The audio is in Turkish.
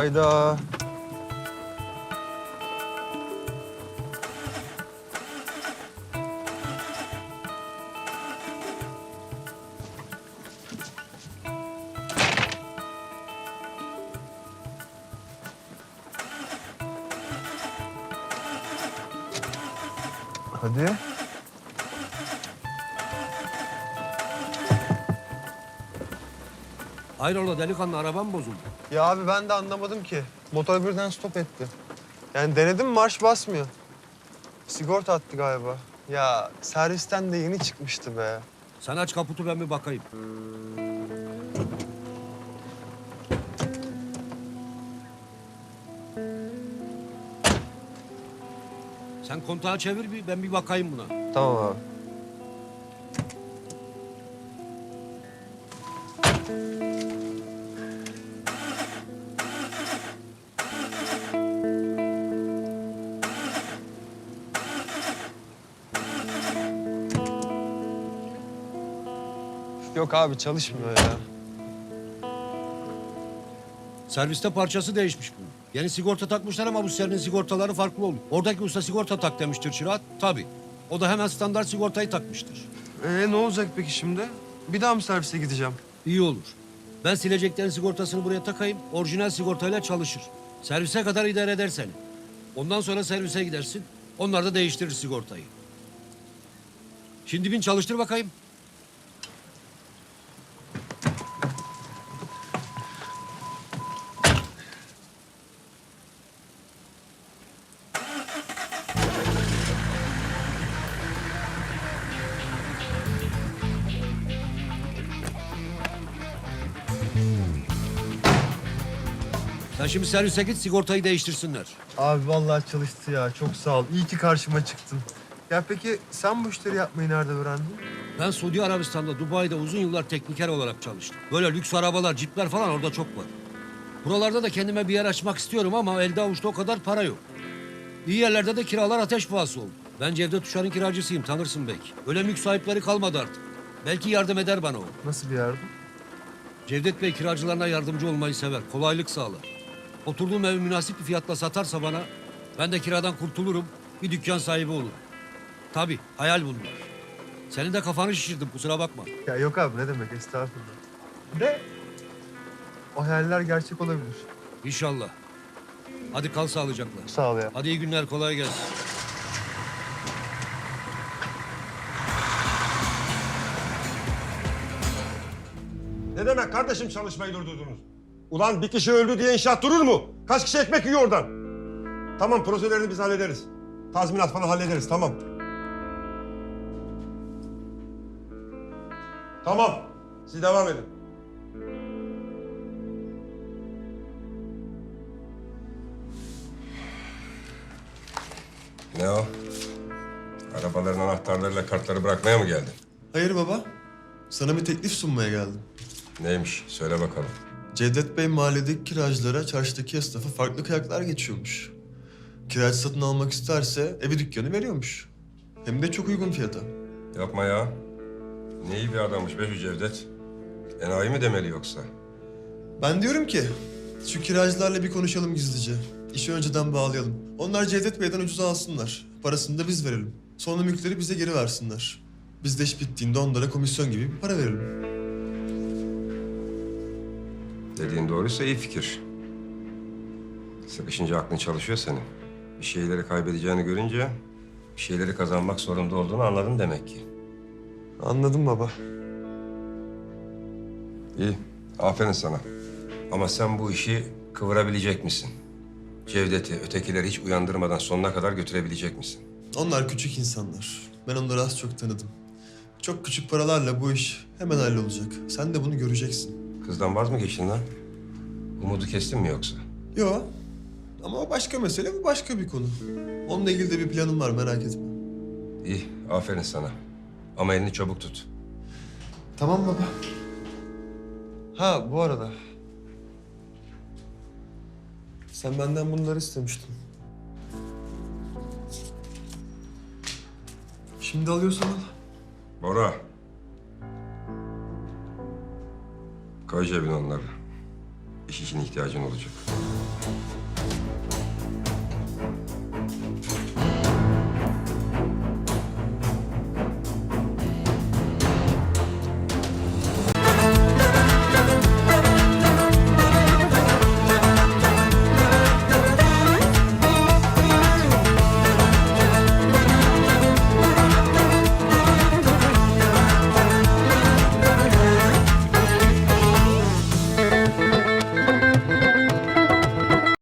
Hayda. Hadi. Hayrola delikanlı arabam bozuldu. Ya abi ben de anlamadım ki. Motor birden stop etti. Yani denedim marş basmıyor. Sigorta attı galiba. Ya servisten de yeni çıkmıştı be. Sen aç kaputu ben bir bakayım. Sen kontağı çevir bir ben bir bakayım buna. Tamam abi. Yok abi çalışmıyor ya. Serviste parçası değişmiş bunun. Yeni sigorta takmışlar ama bu senin sigortaları farklı oluyor. Oradaki usta sigorta tak demiştir Çıraat. Tabii. O da hemen standart sigortayı takmıştır. Ee ne olacak peki şimdi? Bir daha mı servise gideceğim? İyi olur. Ben sileceklerin sigortasını buraya takayım. Orijinal sigortayla çalışır. Servise kadar idare eder seni. Ondan sonra servise gidersin. Onlar da değiştirir sigortayı. Şimdi bin çalıştır bakayım. Sen şimdi servise git sigortayı değiştirsinler. Abi vallahi çalıştı ya. Çok sağ ol. İyi ki karşıma çıktın. Ya peki sen bu işleri yapmayı nerede öğrendin? Ben Suudi Arabistan'da, Dubai'de uzun yıllar tekniker olarak çalıştım. Böyle lüks arabalar, cipler falan orada çok var. Buralarda da kendime bir yer açmak istiyorum ama elde avuçta o kadar para yok. İyi yerlerde de kiralar ateş pahası oldu. Ben Cevdet Uşar'ın kiracısıyım, tanırsın belki. Öyle mülk sahipleri kalmadı artık. Belki yardım eder bana o. Nasıl bir yardım? Cevdet Bey kiracılarına yardımcı olmayı sever, kolaylık sağlar. Oturduğum evi münasip bir fiyatla satarsa bana, ben de kiradan kurtulurum, bir dükkan sahibi olurum. Tabii, hayal bunlar. Senin de kafanı şişirdim, kusura bakma. Ya yok abi ne demek estağfurullah. De o hayaller gerçek olabilir. İnşallah. Hadi kal sağlıcakla. Sağ ol ya. Hadi iyi günler, kolay gelsin. Ne demek kardeşim çalışmayı durdurdunuz? Ulan bir kişi öldü diye inşaat durur mu? Kaç kişi ekmek yiyor oradan? Tamam projelerini biz hallederiz. Tazminat falan hallederiz tamam. Tamam. Siz devam edin. Ne o? Arabaların anahtarlarıyla kartları bırakmaya mı geldin? Hayır baba. Sana bir teklif sunmaya geldim. Neymiş? Söyle bakalım. Cevdet Bey mahalledeki kiracılara çarşıdaki esnafa farklı kıyaklar geçiyormuş. Kiracı satın almak isterse evi dükkanı veriyormuş. Hem de çok uygun fiyata. Yapma ya. Ne iyi bir adammış be şu Cevdet. Enayi mi demeli yoksa? Ben diyorum ki şu kiracılarla bir konuşalım gizlice. İşi önceden bağlayalım. Onlar Cevdet Bey'den ucuza alsınlar. Parasını da biz verelim. Sonra mülkleri bize geri versinler. Biz de iş bittiğinde onlara komisyon gibi bir para verelim. Dediğin doğruysa iyi fikir. Sıkışınca aklın çalışıyor senin. Bir şeyleri kaybedeceğini görünce bir şeyleri kazanmak zorunda olduğunu anladın demek ki. Anladım baba. İyi, aferin sana. Ama sen bu işi kıvırabilecek misin? Cevdet'i, ötekileri hiç uyandırmadan sonuna kadar götürebilecek misin? Onlar küçük insanlar. Ben onları az çok tanıdım. Çok küçük paralarla bu iş hemen hallolacak. Sen de bunu göreceksin. Kızdan vaz mı geçtin lan? Umudu kestin mi yoksa? Yo. Ama o başka mesele, bu başka bir konu. Onunla ilgili de bir planım var, merak etme. İyi, aferin sana. Ama elini çabuk tut. Tamam baba. Ha bu arada. Sen benden bunları istemiştin. Şimdi alıyorsan al. Bora. Koy cebine onları. İş için ihtiyacın olacak.